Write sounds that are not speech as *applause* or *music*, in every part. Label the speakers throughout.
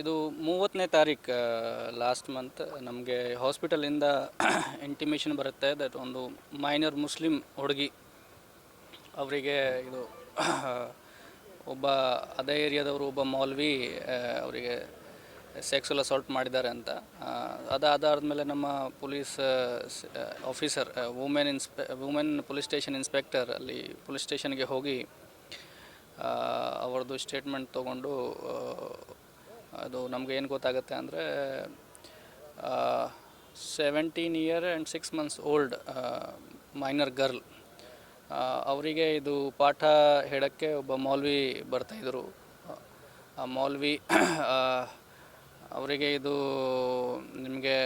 Speaker 1: ಇದು ಮೂವತ್ತನೇ ತಾರೀಕು ಲಾಸ್ಟ್ ಮಂತ್ ನಮಗೆ ಹಾಸ್ಪಿಟಲಿಂದ ಇಂಟಿಮೇಷನ್ ಬರುತ್ತೆ. ದಟ್ ಒಂದು ಮೈನರ್ ಮುಸ್ಲಿಂ ಹುಡುಗಿ ಅವರಿಗೆ ಇದು *clears throat* ಒಬ್ಬ ಅದೇ ಏರಿಯಾದವರು ಒಬ್ಬ ಮೌಲ್ವಿ ಅವರಿಗೆ ಸೆಕ್ಸುಲ್ ಅಸಾಲ್ಟ್ ಮಾಡಿದ್ದಾರೆ ಅಂತ. ಅದಾದ ಮೇಲೆ ನಮ್ಮ ಪೊಲೀಸ್ ಆಫೀಸರ್ ವುಮೆನ್ ಇನ್ಸ್ಪೆ ವುಮೆನ್ ಪೊಲೀಸ್ ಸ್ಟೇಷನ್ ಇನ್ಸ್ಪೆಕ್ಟರ್ ಅಲ್ಲಿ ಪೊಲೀಸ್ ಸ್ಟೇಷನ್ಗೆ ಹೋಗಿ ಅವ್ರದ್ದು ಸ್ಟೇಟ್ಮೆಂಟ್ ತೊಗೊಂಡು ಅದು ನಮ್ಗೆ ಏನು ಗೊತ್ತಾಗುತ್ತೆ ಅಂದರೆ seventeen year and six months old minor girl ಅವರಿಗೆ ಇದು ಪಾಠ ಹೇಳೋಕ್ಕೆ ಒಬ್ಬ ಮೌಲ್ವಿ ಬರ್ತಾಯಿದ್ರು ಆ ಮೌಲ್ವಿ ಅವರಿಗೆ ಇದು ನಿಮಗೆ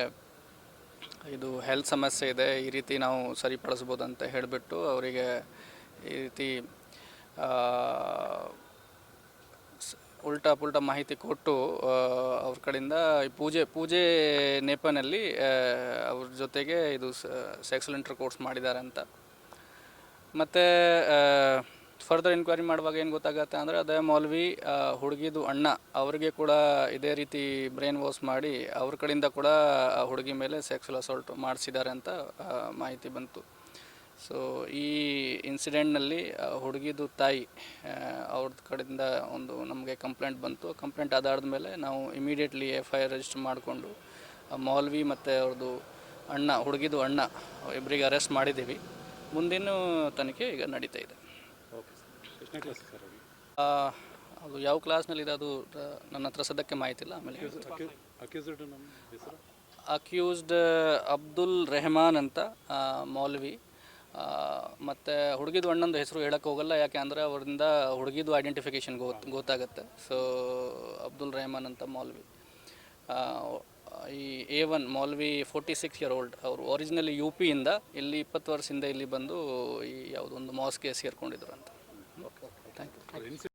Speaker 1: ಇದು ಹೆಲ್ತ್ ಸಮಸ್ಯೆ ಇದೆ, ಈ ರೀತಿ ನಾವು ಸರಿಪಡಿಸ್ಬೋದು ಅಂತ ಹೇಳಿಬಿಟ್ಟು ಅವರಿಗೆ ಈ ರೀತಿ ಉಲ್ಟಾ ಪುಲ್ಟಾ ಮಾಹಿತಿ ಕೊಟ್ಟು ಅವ್ರ ಕಡೆಯಿಂದ ಈ ಪೂಜೆ ಪೂಜೆ ನೆಪನಲ್ಲಿ ಅವ್ರ ಜೊತೆಗೆ ಇದು ಸೆಕ್ಸುಲ್ ಇಂಟರ್ ಕೋರ್ಸ್ ಮಾಡಿದ್ದಾರೆ ಅಂತ. ಮತ್ತು ಫರ್ದರ್ ಎನ್ಕ್ವೈರಿ ಮಾಡುವಾಗ ಏನು ಗೊತ್ತಾಗತ್ತೆ ಅಂದರೆ, ಅದೇ ಮೌಲ್ವಿ ಹುಡುಗಿದು ಅಣ್ಣ, ಅವರಿಗೆ ಕೂಡ ಇದೇ ರೀತಿ ಬ್ರೈನ್ ವಾಶ್ ಮಾಡಿ, ಅವ್ರ ಕಡೆಯಿಂದ ಕೂಡ ಹುಡುಗಿ ಮೇಲೆ ಸೆಕ್ಸುಲ್ ಅಸಾಲ್ಟ್ ಮಾಡಿಸಿದ್ದಾರೆ ಅಂತ ಮಾಹಿತಿ ಬಂತು. ಸೊ ಈ ಇನ್ಸಿಡೆಂಟ್ನಲ್ಲಿ ಹುಡುಗಿದು ತಾಯಿ ಅವ್ರದ ಅವ್ರದ್ದು ಕಡೆಯಿಂದ ಒಂದು ನಮಗೆ ಕಂಪ್ಲೇಂಟ್ ಬಂತು. ಕಂಪ್ಲೇಂಟ್ ಅದಾದ ಮೇಲೆ ನಾವು immediately F I R register ಮಾಡಿಕೊಂಡು ಮೌಲ್ವಿ ಮತ್ತು ಅವ್ರದ್ದು ಅಣ್ಣ ಹುಡುಗಿದು ಅಣ್ಣ ಇಬ್ಬರಿಗೆ ಅರೆಸ್ಟ್ ಮಾಡಿದ್ದೀವಿ. ಮುಂದಿನ ತನಿಖೆ ಈಗ ನಡೀತಾ ಇದೆ. ಅದು? ಯಾವ ಕ್ಲಾಸ್ನಲ್ಲಿದೆ ಅದು ಆ, ನನ್ನ ಹತ್ರ ಸದ್ಯಕ್ಕೆ ಮಾಹಿತಿ ಇಲ್ಲ ಆಮೇಲೆ.
Speaker 2: ಅಕ್ಯೂಸ್ಡ್
Speaker 1: ಅಬ್ದುಲ್ ರೆಹಮಾನ್ ಅಂತ ಮೌಲ್ವಿ. ಮತ್ತು ಹುಡುಗಿದು ಅಣ್ಣಂದು ಹೆಸರು ಹೇಳಕ್ಕೆ ಹೋಗಲ್ಲ, ಯಾಕೆ ಅಂದರೆ ಅವರಿಂದ ಹುಡುಗಿದು ಐಡೆಂಟಿಫಿಕೇಷನ್ ಗೊತ್, ಗೊತ್ತಾಗುತ್ತೆ. ಸೊ ಅಬ್ದುಲ್ ರೆಹಮಾನ್ ಅಂತ ಮೌಲ್ವಿ. ಈ ಎ ಒನ್ ಮೌಲ್ವಿ ಫೋರ್ಟಿ ಸಿಕ್ಸ್ ಇಯರ್ ಓಲ್ಡ್ ಅವರು ಒರಿಜಿನಲಿ ಯು ಪಿಯಿಂದ ಇಲ್ಲಿ ಇಪ್ಪತ್ತು ವರ್ಷದಿಂದ ಇಲ್ಲಿ ಬಂದು ಈ ಯಾವುದೊಂದು ಮಾಸ್ಗೆ ಸೇರ್ಕೊಂಡಿದ್ರು ಅಂತ. Okay thank you